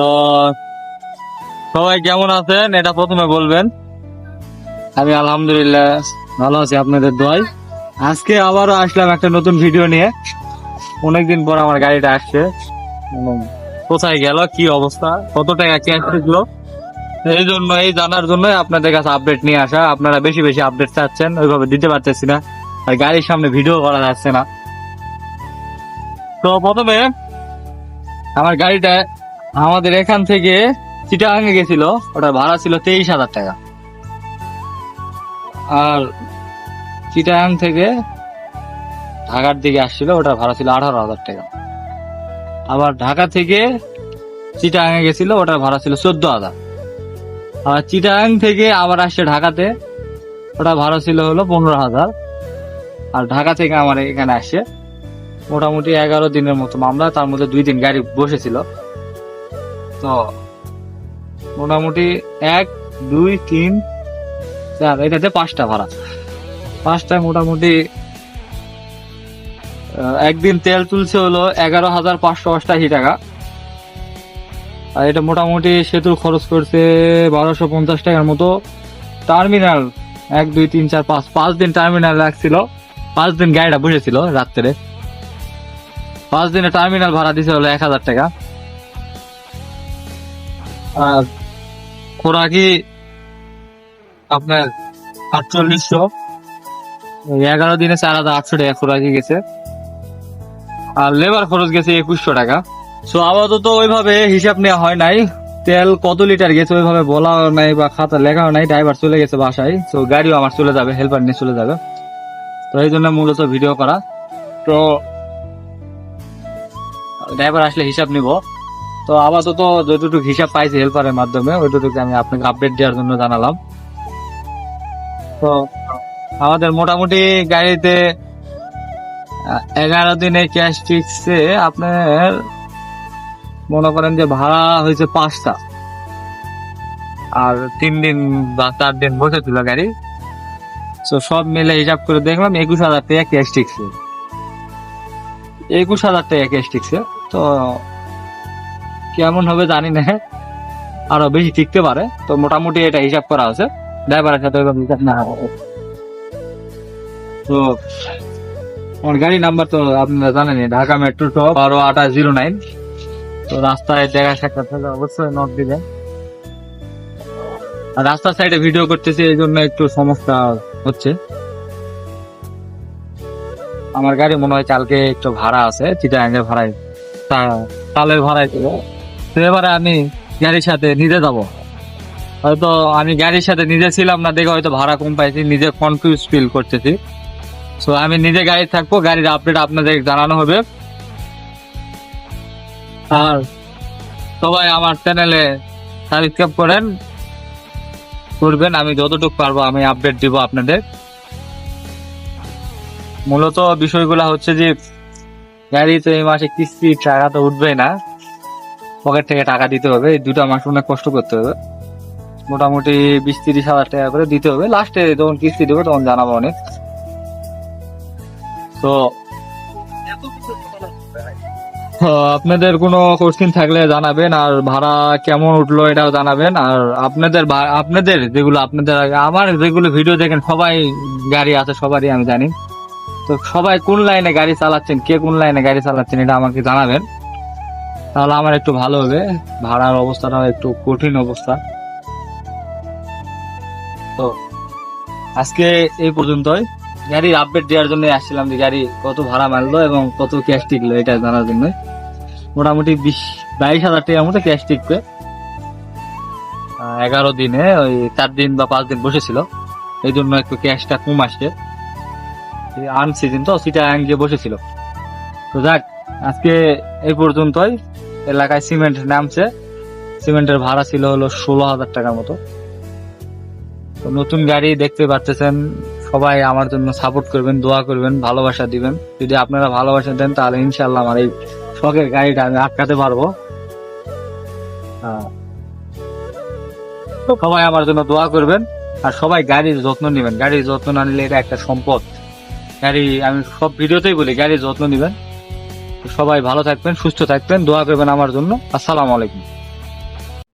তো সবাই কেমন আছেন? এটা প্রথমে বলবেন। আমি আলহামদুলিল্লাহ ভালো আছি, আপনাদের দোয়াই আজকে আবারও আসলাম একটা নতুন ভিডিও নিয়ে। অনেকদিন পর আমার গাড়িটা আসছে। কোথায় গেল, কি অবস্থা, কত টাকা ক্যাশ ঢুকলো এই জন্য, এই জানার জন্য আপনাদের কাছে আপডেট নিয়ে আসা। আপনারা বেশি বেশি আপডেট চাচ্ছেন, ওইভাবে দিতে পারতেছি না। আর গাড়ির সামনে ভিডিও করা যাচ্ছে না। তো প্রথমে আমার গাড়িটা আমাদের এখান থেকে চিটাগাঙ্গে গেছিল। ওটা ভাড়া ছিল তেইশ হাজার টাকা। আর চিটাগাং থেকে ঢাকার দিকে আসছিল, ওটা ভাড়া ছিল আঠারো হাজার টাকা। আবার ঢাকা থেকে চিটাগাঙ্গে গেছিল ওটার ভাড়া ছিল চোদ্দ হাজার। আর চিটাগাং থেকে আবার আসছে ঢাকাতে, ওটা ভাড়া ছিল হলো পনেরো হাজার। আর ঢাকা থেকে আমার এখানে আসছে মোটামুটি এগারো দিনের মতো মামলা, তার মধ্যে দুই দিন গাড়ি বসেছিল। তো মোটামুটি এক, দুই, তিন, চার এটাতে পাঁচটা ভাড়া। পাঁচটায় মোটামুটি একদিন তেল তুলছে হলো এগারো হাজার পাঁচশো অষ্টাশি টাকা। আর এটা মোটামুটি সেতুর খরচ করছে বারোশো পঞ্চাশ টাকার মতো। টার্মিনাল, এক, দুই, তিন, চার, পাঁচ পাঁচ দিন টার্মিনাল লাগছিল পাঁচ দিন গাড়িটা বসেছিল রাত্রে। পাঁচ দিনে টার্মিনাল ভাড়া দিছে হলো এক হাজার টাকা। আর খোরাকি আপনার আটচল্লিশশো। এগারো দিনে চার হাজার আটশো টাকা খোরাকি গেছে। আর লেবার খরচ গেছে একুশশো টাকা। সো আপাতত ওইভাবে হিসাব নেওয়া হয় নাই। তেল কত লিটার গেছে ওইভাবে বলা নাই বা খাতা লেখাও নাই। ড্রাইভার চলে গেছে বাসায়। তো গাড়িও আমার চলে যাবে হেল্পার নিয়ে চলে যাবে। তো এই জন্য মূলত ভিডিও করা। তো ড্রাইভার আসলে হিসাব নিব। তো আপাতত যতটুকু হিসাব পাইছি হেল্পারের মাধ্যমে ওইটুকু আমি আপনাকে আপডেট দেওয়ার জন্য জানালাম। তো, আমাদের মোটামুটি গাড়িতে এগারো দিনে ক্যাশ ফিক্সে আপনার মনে করেন যে ভাড়া হয়েছে পাঁচটা। আর তিন দিন বা চার দিন বসেছিল গাড়ি। তো সব মিলে হিসাব করে দেখলাম একুশ হাজার টাকা ক্যাশ টিকছে একুশ হাজার টাকা ক্যাশ টিকছে তো কেমন হবে জানি না। আরও বেশি টিকতে পারে। তো মোটামুটি এটা হিসাব করা আছে। ড্রাইভারের সাথে না। তো আমার গাড়ি নাম্বার তো আপনারা জানেনই ঢাকা মেট্রো ট বারো আঠাশ জিরো নাইন। তো রাস্তায় দেখা সাক্ষাৎ হলে অবশ্যই নোট দিবেন। আর রাস্তার সাইডে ভিডিও করতেছি, এই জন্য একটু সমস্যা হচ্ছে। আমার গাড়ি মনে হয় কালকে একটু ভাড়া আছে চিটাগাঙ্গের ভাড়ায়, তা- তালের ভাড়ায় ছিল তো এবারে আমি গাড়ির সাথে নিজে যাব। হয়তো আমি গাড়ির সাথে নিজে ছিলাম না, দেখে হয়তো ভাড়া কম পাইছি, নিজে কনফিউজ ফিল করতেছি। সো আমি নিজে গাড়ি থাকব, গাড়ির আপডেট আপনাদের জানানো হবে। আর সবাই আমার চ্যানেলে সাবস্ক্রাইব করেন, করবেন, আমি যতটুকু পারব আমি আপডেট দিব আপনাদের। মূলত বিষয়গুলো হচ্ছে যে, গাড়ি তো এই মাসে কিস্তি টাকা তো উঠবে না। পকেট থেকে টাকা দিতে হবে, এই দুটো মাস অনেক কষ্ট করতে হবে। মোটামুটি বিশ তিরিশ হাজার টাকা করে দিতে হবে। লাস্টে যখন কিস্তি দেবে তখন জানাব অনেক। তো আপনাদের কোনো কোশ্চিন থাকলে জানাবেন, আর ভাড়া কেমন উঠল এটাও জানাবেন। আর আপনাদের আপনাদের যেগুলো, আপনাদের আমার যেগুলো ভিডিও দেখেন, সবাই গাড়ি আছে, সবারই আমি জানি। তো সবাই কোন লাইনে গাড়ি চালাচ্ছেন, কে কোন লাইনে গাড়ি চালাচ্ছেন, এটা আমাকে জানাবেন। তাহলে আমার একটু ভালো হবে। ভাড়ার অবস্থাটা একটু কঠিন অবস্থা। তো, আজকে এই পর্যন্তই। গাড়ির আপডেট দেওয়ার জন্য আসছিলাম যে গাড়ি কত ভাড়া মারলো এবং কত ক্যাশ টিকলো, এটা জানার জন্য। মোটামুটি বিশ, বাইশ হাজার টাকার মতো ক্যাশ টিকবে। এগারো দিনে, ওই চার দিন বা পাঁচ দিন বসেছিল। এই জন্য একটু ক্যাশটা কম আসছে। আন সিজন তো, সেটা গিয়ে বসেছিল। তো যাক, আজকে এই পর্যন্তই। এলাকায় সিমেন্ট নামছে। সিমেন্টের ভাড়া ছিল হলো ষোলো হাজার টাকার মতো। তো নতুন গাড়ি দেখতে পাচ্ছেন সবাই আমার জন্য সাপোর্ট করবেন, দোয়া করবেন, ভালোবাসা দিবেন। যদি আপনারা ভালোবাসা দেন, তাহলে ইনশাল্লাহ আমার এই শখের গাড়িটা আমি আটকাতে পারব। তো সবাই আমার জন্য দোয়া করবেন, আর সবাই গাড়ির যত্ন নেবেন। গাড়ির যত্ন না নিলে এটা একটা সম্পদ। গাড়ি, আমি সব ভিডিওতেই বলি, গাড়ির যত্ন নেবেন। সবাই ভালো থাকবেন সুস্থ থাকবেন দোয়া করবেন আমার জন্য। আসসালামু আলাইকুম।